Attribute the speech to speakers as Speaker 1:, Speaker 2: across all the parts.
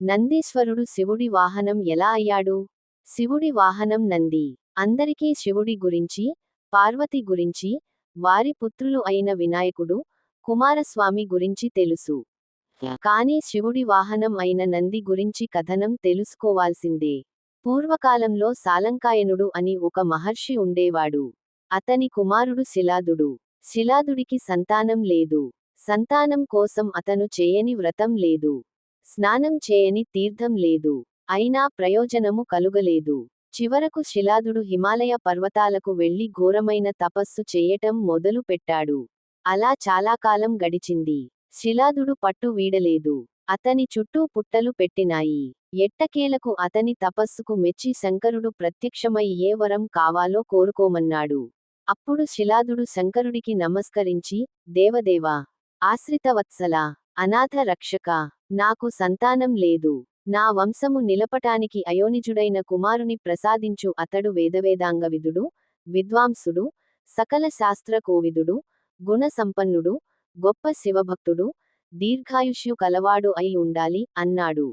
Speaker 1: నందీశ్వరుడు శివుడి వాహనం ఎలా అయ్యాడు? శివుడి వాహనం నంది. అందరికీ శివుడి గురించి పార్వతి గురించి వారి పుత్రులు అయిన వినాయకుడు కుమారస్వామి గురించి తెలుసు. కానీ శివుడి వాహనం అయిన నంది గురించి కథనం తెలుసుకోవాల్సిందే. పూర్వకాలంలో సాలంకాయనుడు అని ఒక మహర్షి ఉండేవాడు. అతని కుమారుడు శిలాదుడు. శిలాదుడికి సంతానం లేదు. సంతానం కోసం అతను చేయని వ్రతం లేదు. స్నానం చేయని తీర్థం లేదు. అయినా ప్రయోజనము కలుగలేదు. చివరకు శిలాదుడు హిమాలయ పర్వతాలకు వెళ్ళి ఘోరమైన తపస్సు చేయటం మొదలు పెట్టాడు. అలా చాలాకాలం గడిచింది. శిలాదుడు పట్టు వీడలేదు. అతని చుట్టూ పుట్టలు పెట్టినాయి. ఎట్టకేలకు అతని తపస్సుకు మెచ్చి శంకరుడు ప్రత్యక్షమై ఏ వరం కావాలో కోరుకోమన్నాడు. అప్పుడు శిలాదుడు శంకరుడికి నమస్కరించి దేవదేవా ఆశ్రితవత్సలా అనాథ రక్షక నాకు సంతానం లేదు. నా వంశము నిలపటానికి అయోనిజుడైన కుమారుని ప్రసాదించు అతడు వేదవేదాంగవిదుడు విద్వాంసుడు సకల శాస్త్ర కోవిదుడు గుణ సంపన్నుడు గొప్ప శివభక్తుడు దీర్ఘాయుష్యు కలవాడు అయి ఉండాలి అన్నాడు.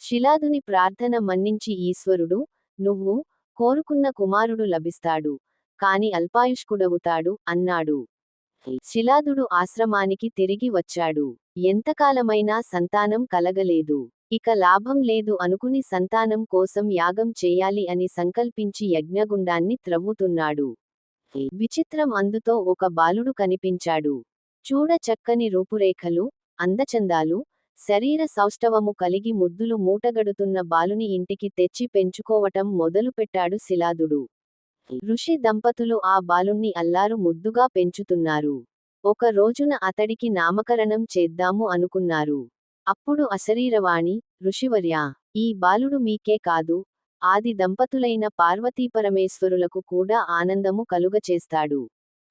Speaker 1: శిలాదుని ప్రార్థన మన్నించి ఈశ్వరుడు నువ్వు కోరుకున్న కుమారుడు లభిస్తాడు కాని అల్పాయుష్కుడవుతాడు అన్నాడు. శిలాదుడు ఆశ్రమానికి తిరిగి వచ్చాడు. ఎంతకాలమైనా సంతానం కలగలేదు. ఇక లాభం లేదు అనుకుని సంతానం కోసం యాగం చేయాలి అని సంకల్పించి యజ్ఞగుండాన్ని త్రవ్వుతున్నాడు. విచిత్రం అందుతో ఒక బాలుడు కనిపించాడు. చూడ చక్కని రూపురేఖలు అందచందాలు శరీర సౌష్ఠవము కలిగి ముద్దులు మూటగడుతున్న బాలుని ఇంటికి తెచ్చి పెంచుకోవటం మొదలుపెట్టాడు శిలాదుడు. ఋషి దంపతులు ఆ బాలుణ్ణి అల్లారు ముద్దుగా పెంచుతున్నారు. ఒక రోజున అతడికి నామకరణం చేద్దాము అనుకున్నారు. అప్పుడు అశరీరవాణి ఋషివర్యా ఈ బాలుడు మీకే కాదు ఆది దంపతులైన పార్వతీపరమేశ్వరులకు కూడా ఆనందము కలుగచేస్తాడు.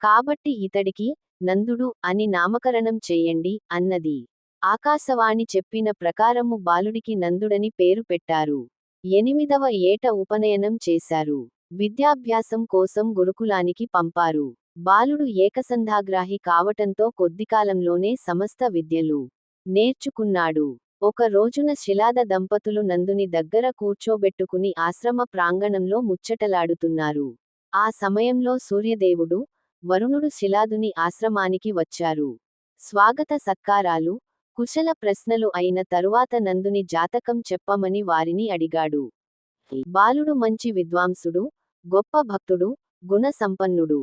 Speaker 1: కాబట్టి ఇతడికి నందుడు అని నామకరణం చేయండి అన్నది. ఆకాశవాణి చెప్పిన ప్రకారము బాలుడికి నందుడని పేరు పెట్టారు. ఎనిమిదవ ఏట ఉపనయనం చేశారు. విద్యాభ్యాసం కోసం గురుకులానికి పంపారు. బాలుడు ఏకసంధాగ్రాహి కావటంతో కొద్దికాలంలోనే సమస్త విద్యలు నేర్చుకున్నాడు. ఒక రోజున శిలాద దంపతులు నందుని దగ్గర కూర్చోబెట్టుకుని ఆశ్రమ ప్రాంగణంలో ముచ్చటలాడుతున్నారు. ఆ సమయంలో సూర్యదేవుడు వరుణుడు శిలాదుని ఆశ్రమానికి వచ్చారు. స్వాగత సత్కారాలు కుశల ప్రశ్నలు అయిన తరువాత నందుని జాతకం చెప్పమని వారిని అడిగాడు. బాలుడు మంచి విద్వాంసుడు గొప్ప భక్తుడు గుణ సంపన్నుడు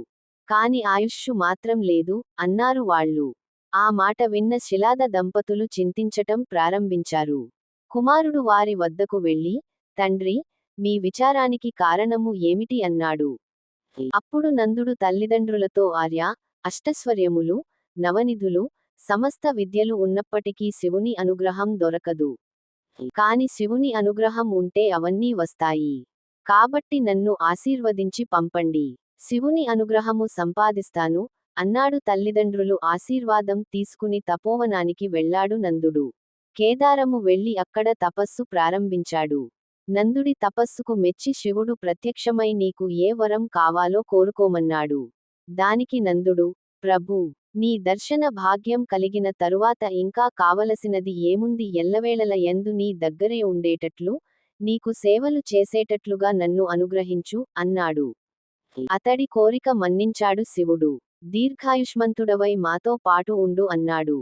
Speaker 1: కాని ఆయుష్షు మాత్రం లేదు అన్నారు వాళ్ళు. ఆ మాట విన్న శిలాద దంపతులు చింతించటం ప్రారంభించారు. కుమారుడు వారి వద్దకు వెళ్ళి తండ్రి మీ విచారానికి కారణము ఏమిటి? అన్నాడు. అప్పుడు నందుడు తల్లిదండ్రులతో ఆర్య అష్టస్వర్యములు నవనిధులు సమస్త విద్యలు ఉన్నప్పటికీ శివుని అనుగ్రహం దొరకదు. కాని శివుని అనుగ్రహం ఉంటే అవన్నీ వస్తాయి. కాబట్టి నన్ను ఆశీర్వదించి పంపండి. శివుని అనుగ్రహము సంపాదిస్తాను అన్నాడు తల్లిదండ్రులు ఆశీర్వాదం తీసుకుని తపోవనానికి వెళ్ళాడు నందుడు. కేదారము వెళ్ళి అక్కడ తపస్సు ప్రారంభించాడు. నందుడి తపస్సుకు మెచ్చి శివుడు ప్రత్యక్షమై నీకు ఏ వరం కావాలో కోరుకోమన్నాడు. దానికి నందుడు ప్రభూ నీ దర్శన భాగ్యం కలిగిన తరువాత ఇంకా కావలసినది ఏముంది ఎల్లవేళల ఎందు నీ దగ్గరే ఉండేటట్లు నీకు సేవలు చేసేటట్లుగా నన్ను అనుగ్రహించు అన్నాడు. అతడి కోరిక మన్నించాడు శివుడు. దీర్ఘాయుష్మంతుడవై మాతో పాటు ఉండు అన్నాడు.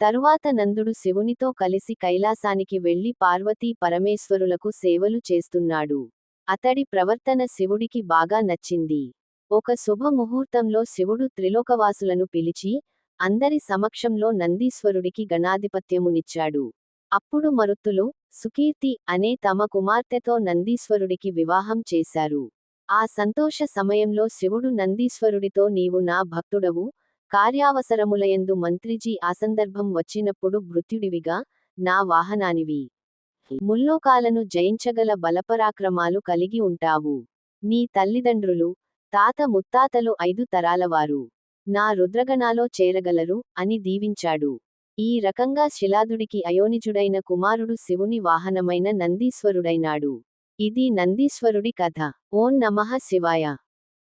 Speaker 1: తరువాత నందుడు శివునితో కలిసి కైలాసానికి వెళ్ళి పార్వతీ పరమేశ్వరులకు సేవలు చేస్తున్నాడు. అతడి ప్రవర్తన శివుడికి బాగా నచ్చింది. ఒక శుభముహూర్తంలో శివుడు త్రిలోకవాసులను పిలిచి అందరి సమక్షంలో నందీశ్వరుడికి గణాధిపత్యమునిచ్చాడు. అప్పుడు మరుత్తులు సుకీర్తి అనే తమ కుమార్తెతో నందీశ్వరుడికి వివాహం చేశారు. ఆ సంతోష సమయంలో శివుడు నందీశ్వరుడితో నీవు నా భక్తుడవు. కార్యావసరములయందు మంత్రిజీ ఆసందర్భం వచ్చినప్పుడు మృత్యుడివిగా నా వాహనానివి. ముల్లోకాలను జయించగల బలపరాక్రమాలు కలిగి ఉంటావు. నీ తల్లిదండ్రులు తాత ముత్తాతలు ఐదు తరాలవారు. నా రుద్రగణాలో చేరగలరు అని దీవించాడు. ఈ రకంగా శిలాదుడికి అయోనిజుడైన కుమారుడు శివుని వాహనమైన నందీశ్వరుడైనాడు. ఇది నందీశ్వరుడి కథ. ఓం నమః శివాయ.